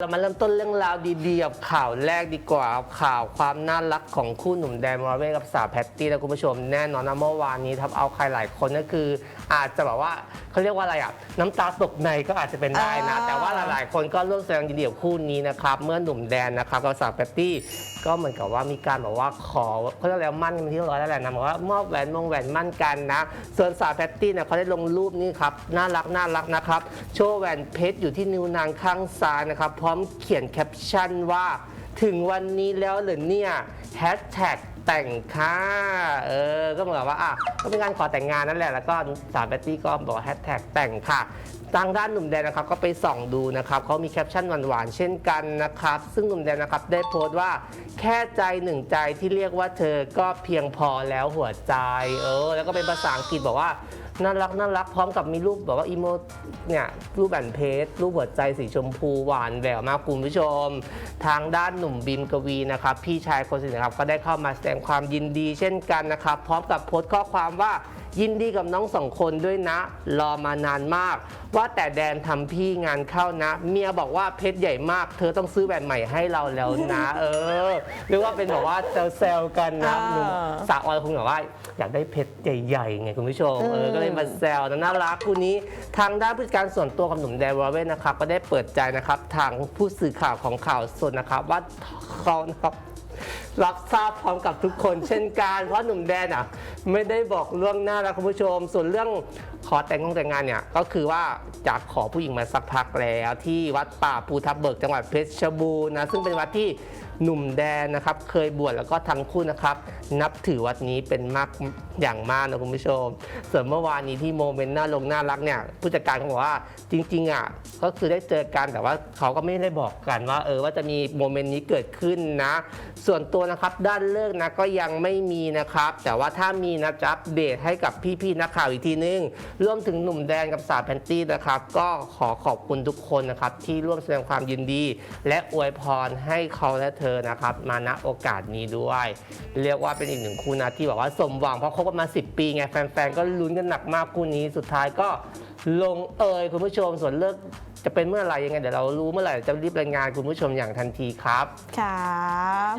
เรามาเริ่มต้นเรื่องราวดีๆกับข่าวแรกดีกว่า ข่าวความน่ารักของคู่หนุ่มแดนมอร์เวกับสาวแพตตี้นะคุณผู้ชมแน่นอนนะเมื่อวานนี้ทับเอาใครหลายคนก็คือ อาจจะแบบว่าเขาเรียกว่าอะไรอะน้ำตาตกในก็อาจจะเป็นได้นะ แต่ว่าหลายๆ คนก็ร่วมแสดงยินดีกับคู่นี้นะครับเมื่อหนุ่มแดนนะครับกับสาวแพตตี้ ก็เหมือนกับว่ามีการแบบว่าขอเขาเรียกอะไรมั่นกันเป็นที่เรียบร้อยแล้วแหละนะบอกว่ามอบแหวนมงแหวนมั่นกันนะ ส่วนสาวแพตตี้เนี่ยเขาได้ลงรูปนี่ครับน่ารักน่ารักนะครับโชว์แหวนเพชรอยู่ที่นิ้วนางข้างซ้ายนะครับพร้อมเขียนแคปชั่นว่า ถึงวันนี้แล้วเหรือเนี่ยแฮชแท็ก แต่งค่ะเออก็เหมือนกับว่าอะก็เป็นการขอแต่งงานนั่นแหละแล้วก็สาวเบตตี้ก็บอกแฮชแท็กแต่งค่ะทางด้านหนุ่มแดนนะครับก็ไปส่องดูนะครับเขามีแคปชั่นหวานๆเช่นกันนะครับซึ่งหนุ่มแดนนะครับได้โพสต์ว่าแค่ใจหนึ่งใจที่เรียกว่าเธอก็เพียงพอแล้วหัวใจเออแล้วก็เป็นภาษาอังกฤษบอกว่า น่ารักน่ารักพร้อมกับมีรูปแบบว่าอีโมเนี่ยรูปแบนเพจรูปหัวใจสีชมพูหวานแหววมากคุณผู้ชม ทางด้านหนุ่มบินกวีนะครับ พี่ชายคนสนิทนะครับก็ได้เข้ามาแสดงความยินดีเช่นกันนะครับ พร้อมกับโพสต์ข้อความว่ายินดีกับน้องสองคนด้วยนะ รอมานานมาก ว่าแต่แดนทำพี่งานเข้านะ เมียบอกว่าเพชรใหญ่มาก เธอต้องซื้อแบรนด์ใหม่ให้เราแล้วนะ เออ หรือว่าเป็นแบบว่าแซวๆกันนะอ่าหนุ่มสาวออยคงแบบว่าอยากได้เพชรใหญ่ๆไงคุณผู้ชมเอออืมก็เลยมาแซวนะน่ารักคู่นี้ ทางด้านผู้จัดการส่วนตัวของหนุ่มแดนวราเวนนะครับก็ได้เปิดใจนะครับทางผู้สื่อข่าวของข่าวสดนะครับว่าเขานะครับ รับทราบพร้อมกับทุกคน เช่นกันเพราะหนุ่มแดนอะไม่ได้บอกเรื่องหน้าแล้วคุณผู้ชม ส่วนเรื่อง ขอแต่งงแต่งงานเนี่ยก็คือว่าจะขอผู้หญิงมาสักพักแล้วที่วัดป่าภูทับเบิกจังหวัดเพชรบูรณ์นะซึ่งเป็นวัดที่หนุ่มแดนนะครับ เคยบวชแล้วก็ทั้งคู่นะครับ นับถือวัดนี้เป็นมากอย่างมากนะคุณผู้ชม ส่วนเมื่อวานนี้ที่โมเมนต์น่าลงน่ารักเนี่ยผู้จัดการเขาบอกว่าจริงๆอะก็คือได้เจอกันแต่ว่าเขาก็ไม่ได้บอกกันว่า เออว่าจะมีโมเมนต์นี้เกิดขึ้นนะ ส่วนตัวนะครับด้านเลิกนะก็ยังไม่มีนะครับ แต่ว่าถ้ามีนะจะอัปเดตให้กับพี่ๆนักข่าวอีกทีนึงรวมถึงหนุ่มแดนกับสาวแพนตี้นะครับก็ขอขอบคุณทุกคนนะครับที่ร่วมแสดงความยินดี และอวยพรให้เขาและเธอนะครับมาณโอกาสนี้ด้วย เรียกว่าเป็นอีกหนึ่งคู่นะที่แบบว่าสมหวังเพราะคบกันมา 10 ปีไงแฟนๆก็ลุ้นกันหนักมากคู่นี้สุดท้ายก็ลงเอยคุณผู้ชมส่วนเลิกจะเป็นเมื่อไหร่ยังไงเดี๋ยวเรารู้เมื่อไหร่จะรีบรายงานคุณผู้ชมอย่างทันทีครับ ครับ